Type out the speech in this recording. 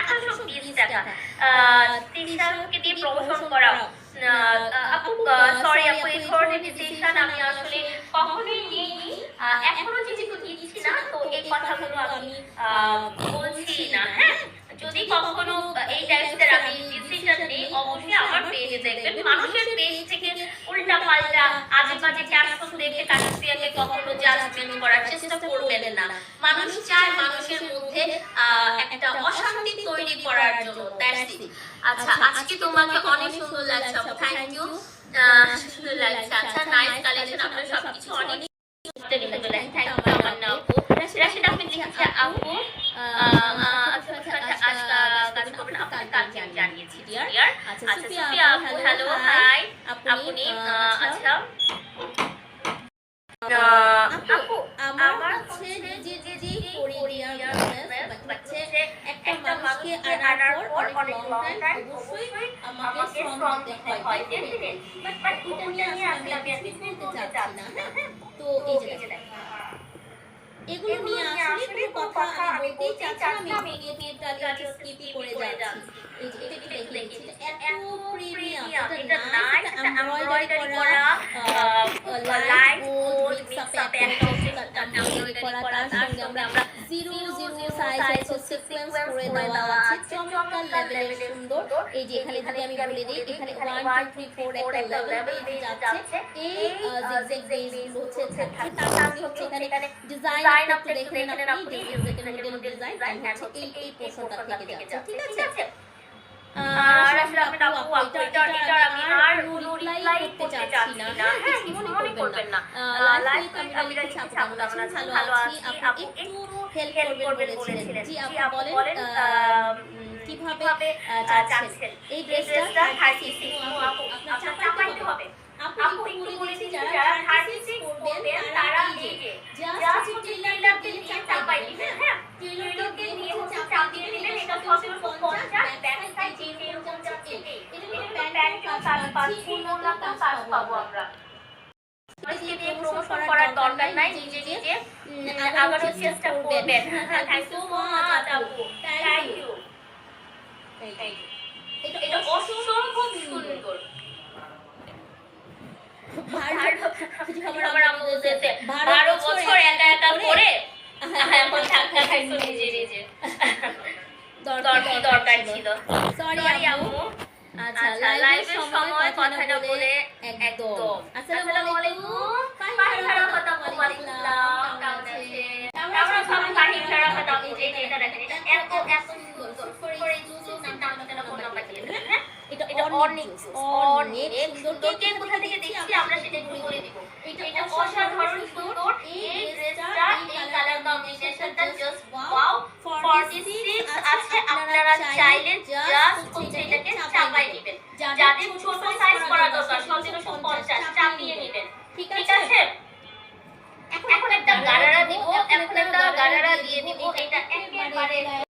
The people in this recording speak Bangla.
আঠারোশো বিশ দিয়ে প্রমোশন করা আপু সরি আপু, এই আমি আসলে কখনোই নিইনি। এখনও যেহেতু দিচ্ছি না, তো এই কথাগুলো আমি বলছি না হ্যাঁ? যদি কখনো এই টাইপসের আমি ডিসিশন নিই অবশ্যই আমার পেজে দেখবেন। মানুষের পেজ থেকে উল্টা পাল্টা আজে বাজে ক্যাপশন দেখে কাকসিয়াকে কখনো জাজমেন্ট করার চেষ্টা করবেন না। মানুষ চায় মানুষের মধ্যে একটা অশান্তি তৈরি করার জন্য। দ্যাটস ইট আচ্ছা আজকে তোমাকে অনেক সুন্দর লাগছে থ্যাংক ইউ সুন্দর লাগছে। আচ্ছা নাইস কালেকশন আপনার সবকিছু অনেক থ্যাংক ইউ আমার না আপু রাশিদ আপনি লিখেছে আপু। জানিয়েছি ডিয়ার আচ্ছা আচ্ছা সুফিয়া সুফিয়া আপু হ্যালো হাই আপনি আপনি আচ্ছা। আপু আমার হচ্ছে যে যে যে কোরিয়ার বিজনেস হচ্ছে একটা মানুষকে আনার পর অনেক লং টাইম অবশ্যই আমাকে শ্রম দিতে হয়। বাট এটা নিয়ে আসলে আমি আর কিছু বলতে চাচ্ছি না হ্যাঁ। তো এই যে দেখেন। এগুলো নিয়ে আসলে কোনো কথা আমি বলতেই চাচ্ছি না আমি ইমিডিয়েটলি স্কিপই করে যাচ্ছি। এই যে এটা কি দেখলেন এত প্রিমিয়াম এটা নাইস এটা এমব্রয়ডারি করা লাইট গোল্ড মিক্স আপ একটা এমব্রয়ডারি করা। করে দেওয়া আছে। চমৎকার লেভেলের সুন্দর। এই যে এখানে যদি আমি বলে দিই এখানে 1 2 3 4 একটা লেভেল বেজ যাচ্ছে। এই জিগজ্যাগ বেজগুলো হচ্ছে তার সঙ্গে হচ্ছে এখানে ডিজাইন আপনি দেখে নেন আপনি জিগজ্যাগের মডেল ডিজাইন হচ্ছে এই এই পোর্শনটা থেকে যাচ্ছে। ঠিক আছে? আর আসলে আপনি আপু এটা এটা আমি আর রিপ্লাই করতে চাচ্ছি না। করবেন না। ভালো আছি। আপু একটু হেল্প করবেন বলেছিলেন। জি আপু বলেন কীভাবে চাচ্ছেন এই ড্রেসটা থার্টি সিক্স আপু আপনার চাপাইতে হবে। আপু একটু বলেছি যারা থার্টি সিক্স করবেন তারা এই যে জাস্ট হচ্ছে টেইলারকে চাপাই দিবেন হ্যাঁ। টেইলারকে দিয়ে হচ্ছে চাপিয়ে দিলেন এটা হবে পঞ্চাশ ব্যাক সাইড এরকম যাচ্ছে। এটা কিন্তু কাজ পাচ্ছি না কাজ পাবো আমরা আজকে দিয়ে প্রমোশন করার দরকার নাই নিজে নিজে আগানোর চেষ্টা করবেন। থ্যাংক ইউ মাচ আপু থ্যাংক ইউ এটা অসম্ভব সুন্দর। বারো বছর একা একা করে এখন ধাক্কা খাইছো নিজে নিজে দরকার ছিল। সরি আম্মু। আচ্ছা লাইভের সময় কথা না বলে একদম। আসসালামু আলাইকুম আসসালাম কেমন আছেন আমরা সবাই ফাহিম রাহাত আপু এই এটা দেখেন এত এত সুন্দর করে জুসের নাম নাম ফোন নাম্বার দিয়ে হ্যাঁ? এটা অনেক অনেক সুন্দর। কে কোথা থেকে দেখছি? আমরা সেটা একটু দিব। এটা অসাধারণ সুন্দর। এই ড্রেসটা Para na, di, di, di, di,